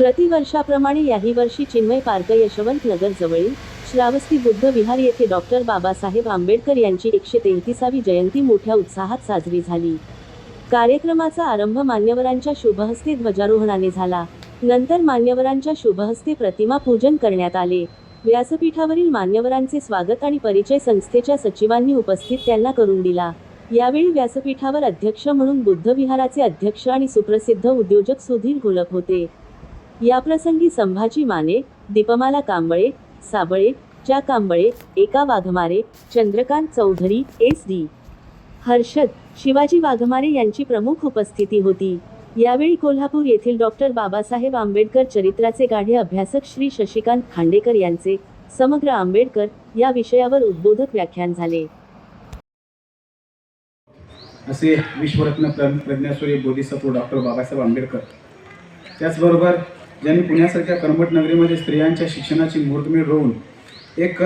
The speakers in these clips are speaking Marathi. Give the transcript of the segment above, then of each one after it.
प्रतिवर्षाप्रमाणे याही वर्षी चिन्मय पार्क यशवंत नगर जवळील श्रावस्ती बुद्ध विहार येथे डॉक्टर बाबासाहेब आंबेडकर यांची एकशे तेहतीसावी जयंती मोठ्या उत्साहात साजरी झाली. कार्यक्रमाचा आरंभ मान्यवरांच्या शुभहस्ते ध्वजारोहणाने झाला. नंतर मान्यवरांच्या शुभहस्ते प्रतिमा पूजन करण्यात आले. व्यासपीठावरील मान्यवरांचे स्वागत आणि परिचय संस्थेच्या सचिवांनी उपस्थित त्यांना करून दिला. यावेळी व्यासपीठावर अध्यक्ष म्हणून बुद्ध विहाराचे अध्यक्ष आणि सुप्रसिद्ध उद्योजक सुधीर घोलप होते. याप्रसंगी संभाजी माने दीपमाला कांबळे साबळे च्या कांबळे एका वाघमारे चंद्रकांत चौधरी एस डी. हर्षद शिवाजी वाघमारे यांची प्रमुख उपस्थिती होती. यावेळी कोल्हापूर येथील डॉक्टर बाबासाहेब आंबेडकर चरित्राचे गाढे अभ्यासक श्री शशिकांत खांडेकर यांचे समग्र आंबेडकर या विषयावर उद्बोधक व्याख्यान झाले. असे विश्वरत्न प्रज्ञासूर्य बोधिसत्व डॉक्टर बाबासाहेब आंबेडकर. त्याचबरोबर ज्यांनी पुण्यासारख्या कर्मट नगरीमध्ये स्त्रियांच्या शिक्षणाची मुहूर्तमेढ रोवून एक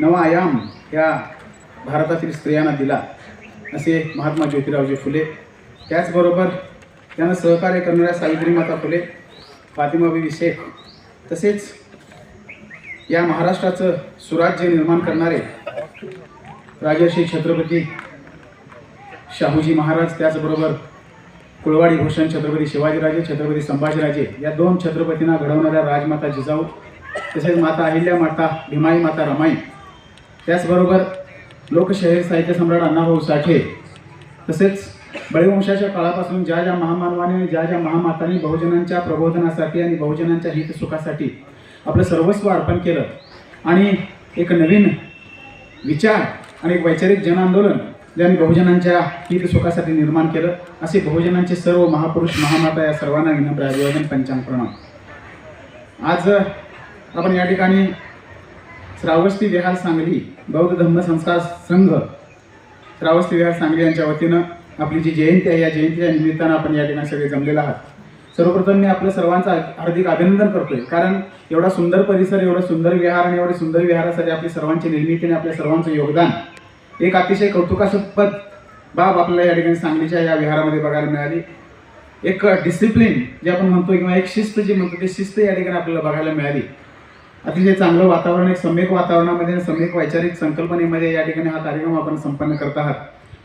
नवा आयाम या भारतातील स्त्रियांना दिला असे महात्मा ज्योतिरावजी फुले. त्याचबरोबर त्यांना सहकार्य करणाऱ्या सावित्री माता फुले फातिमाबीबी शेख तसेच या महाराष्ट्राचं सुराज्य निर्माण करणारे राजर्षी छत्रपती शाहूजी महाराज त्याचबरोबर कुळवाडी भूषण छत्रपती शिवाजीराजे छत्रपती संभाजीराजे या दोन छत्रपतींना घडवणाऱ्या राजमाता जिजाऊ तसेच माता अहिल्या माता भीमाई माता रमाई त्याचबरोबर लोकशाहीर साहित्य सम्राट अण्णाभाऊ साठे तसेच बळीवंशाच्या काळापासून ज्या ज्या महामानवाने आणि ज्या ज्या महामातांनी बहुजनांच्या प्रबोधनासाठी आणि बहुजनांच्या हितसुखासाठी आपलं सर्वस्व अर्पण केलं आणि एक नवीन विचार आणि एक वैचारिक जनआंदोलन ज्यांनी बहुजनांच्या हितसुखासाठी निर्माण केलं असे बहुजनांचे सर्व महापुरुष महामाता या सर्वांना विनम्र अभिवादन पंचांग प्रणाम. आज आपण या ठिकाणी श्रावस्ती विहार सांगली बौद्ध धम्म संस्कार संघ श्रावस्ती विहार सांगली यांच्या वतीनं आपली जी जयंती आहे या जयंतीच्या निमित्तानं आपण या ठिकाणी सगळे जमलेलो आहात. सर्वप्रथम मी आपल्या सर्वांचं हार्दिक अभिनंदन करतोय. कारण एवढा सुंदर परिसर एवढं सुंदर विहार आणि एवढे सुंदर विहारासाठी आपली सर्वांची निर्मिती आणि आपल्या सर्वांचं योगदान एक अतिशय कौतुकास्पद बाब आपल्याला या ठिकाणी सांगलीच्या या विहारामध्ये बघायला मिळाली. एक डिसिप्लिन जे आपण म्हणतो किंवा एक शिस्त जी म्हणतो ती शिस्त या ठिकाणी आपल्याला बघायला मिळाली. अतिशय चांगलं वातावरण एक सम्यक वातावरणामध्ये सम्यक वैचारिक संकल्पनेमध्ये या ठिकाणी हा कार्यक्रम आपण संपन्न करत आहात.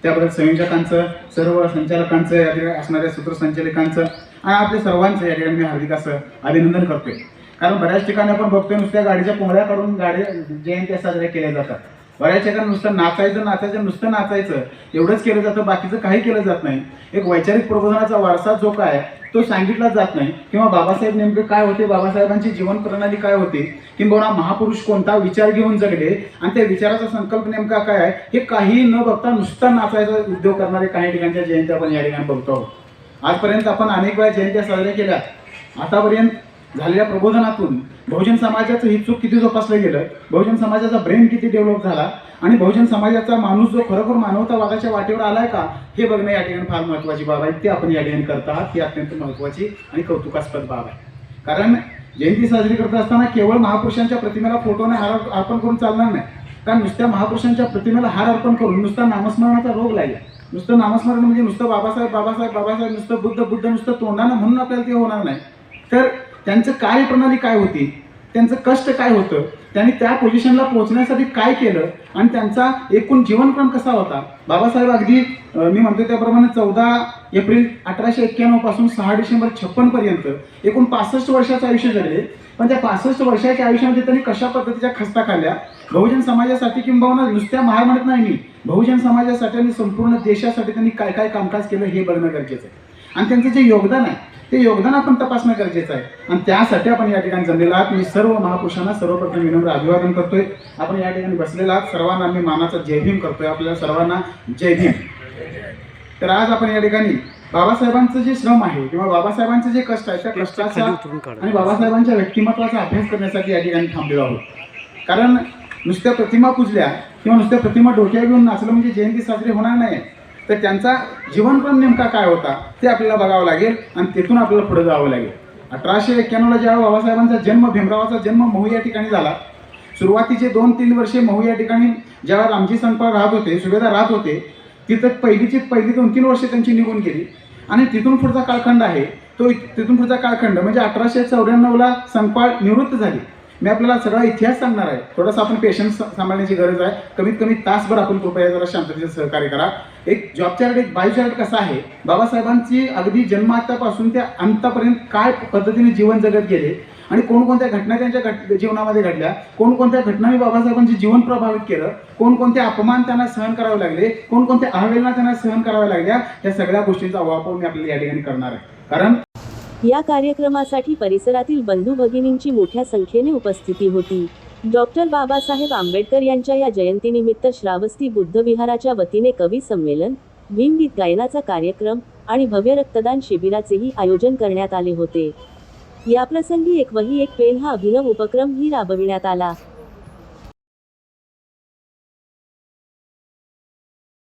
त्याबद्दल संयोजकांचं सर्व संचालकांचं या ठिकाणी असणाऱ्या सूत्रसंचालकांचं आणि आपल्या सर्वांचं या ठिकाणी मी हार्दिक असं अभिनंदन करतोय. कारण बऱ्याच ठिकाणी आपण बघतोय नुसत्या गाडीच्या पोंगळ्या काढून गाड्या जयंत्या साजऱ्या केल्या जातात. बऱ्याच ठिकाणी नुसतं नाचायचं नाचायचं नुसतं नाचायचं. एवढंच केलं जातं बाकीचं काही केलं जात नाही. एक वैचारिक प्रबोधनाचा वारसा जो काय तो सांगितला जात नाही. किंवा बाबासाहेब नेमकं काय होते बाबासाहेबांची जीवन प्रणाली काय होती किंबहुना महापुरुष कोणता विचार घेऊन जगले आणि त्या विचाराचा संकल्प नेमका काय आहे हे काही न बघता नुसता नाचायचा उद्योग करणारे काही ठिकाणच्या जयंत्या आपण या ठिकाणी बघतो आहोत. आजपर्यंत आपण अनेक वेळा जयंत्या साजऱ्या केल्या. आतापर्यंत झालेल्या प्रबोधनातून बहुजन समाजाचं हित चूक किती जोपासलं गेलं बहुजन समाजाचा ब्रेन किती डेव्हलप झाला आणि बहुजन समाजाचा माणूस जो खरोखर मानवतावादाच्या वाटेवर आलाय का हे बघणं या ठिकाणी फार महत्त्वाची बाब आहे. ते आपण या ठिकाणी करत आहात. ही अत्यंत महत्त्वाची आणि कौतुकास्पद बाब आहे. कारण जयंती साजरी करत असताना केवळ महापुरुषांच्या प्रतिमेला फोटोने हार अर्पण करून चालणार नाही. कारण नुसत्या महापुरुषांच्या प्रतिमेला हार अर्पण करून नुसता नामस्मरणाचा रोग लागला नुसतं नामस्मरण म्हणजे नुसतं बाबासाहेब बाबासाहेब बाबासाहेब नुसतं बुद्ध बुद्ध नुसतं तोंडानं म्हणून आपल्याला ते होणार नाही. तर त्यांचं कार्यप्रणाली काय होती? त्यांचं कष्ट काय होतं? त्यांनी त्या पोझिशनला पोहोचण्यासाठी काय केलं? आणि त्यांचा एकूण जीवनक्रम कसा होता? बाबासाहेब अगदी मी म्हणतो त्याप्रमाणे चौदा एप्रिल अठराशे एक्क्याण्णवपासून सहा डिसेंबर छप्पन पर्यंत एकूण पासष्ट वर्षाचं आयुष्य जगले पण त्या पासष्ट वर्षाच्या आयुष्यामध्ये त्यांनी कशा पद्धतीच्या खस्ता खाल्ल्या बहुजन समाजासाठी किंबहुना नुसत्या महार म्हणत नाही मी. बहुजन समाजासाठी आणि संपूर्ण देशासाठी त्यांनी काय काय कामकाज केलं हे बघणं गरजेचं आहे. आणि त्यांचं जे योगदान आहे ते योगदान आपण तपासणं गरजेचं आहे. आणि त्यासाठी आपण या ठिकाणी जमलेला आहात. मी सर्व महापुरुषांना सर्वप्रथम विनम्र अभिवादन करतोय. आपण या ठिकाणी बसलेला आहात. सर्वांना मी मानाचा जय भीम करतोय. आपल्याला सर्वांना जय भीम. तर आज आपण या ठिकाणी बाबासाहेबांचं जे श्रम आहे किंवा बाबासाहेबांचे जे कष्ट आहे त्या कष्टाचा आणि बाबासाहेबांच्या व्यक्तिमत्वाचा अभ्यास करण्यासाठी या ठिकाणी थांबलेलो आहोत. कारण नुसत्या प्रतिमा पूजल्या किंवा नुसत्या प्रतिमा डोक्यावर घेऊन नाचलं म्हणजे जयंती साजरी होणार नाही तर त्यांचा जीवनक्रम नेमका काय होता ते आपल्याला बघावं लागेल आणि तिथून आपल्याला पुढे जावं लागेल. अठराशे एक्क्याण्णवला जेव्हा बाबासाहेबांचा जन्म भीमरावाचा जन्म महू या ठिकाणी झाला सुरुवातीचे दोन तीन वर्षे महू या ठिकाणी जेव्हा रामजी संपाळ राहत होते सुभेदार राहत होते तिथं पहिलीची पहिली दोन तीन वर्षे त्यांची निघून गेली. आणि तिथून पुढचा कालखंड आहे तो तिथून पुढचा काळखंड म्हणजे अठराशे चौऱ्याण्णवला संपाळ निवृत्त झाली. मी आपल्याला सगळा इतिहास सांगणार आहे. थोडासा आपण पेशन्स सांभाळण्याची गरज आहे. कमीत कमी तासभर आपण कृपया जरा शांततेचं सहकार्य करा. एक जॉब चार्ट एक बायो चार्ट कसा आहे? बाबासाहेबांची अगदी जन्मातापासून ते अंतापर्यंत काय पद्धतीने जीवन जगत गेले आणि कोणकोणत्या घटना त्यांच्या घट जीवनामध्ये घडल्या कोणकोणत्या घटनांनी बाबासाहेबांचे जीवन प्रभावित केलं कोणकोणते अपमान त्यांना सहन करावे लागले कोणकोणत्या अहवेलना त्यांना सहन कराव्या लागल्या या सगळ्या गोष्टींचा वापर मी आपल्याला या ठिकाणी करणार आहे. कारण या कार्यक्रमासाठी परिसरातील बंधू भगिनींची मोठ्या संख्येने उपस्थिती होती. डॉक्टर बाबासाहेब आंबेडकर यांच्या या जयंतीनिमित्त श्रावस्ती बुद्ध विहाराच्या वतीने कवी संमेलन भीमगीत गायनाचा कार्यक्रम आणि भव्य रक्तदान शिबिराचेही आयोजन करण्यात आले होते. याप्रसंगी एक वही एक पेन हा अभिनव उपक्रमही राबविण्यात आला.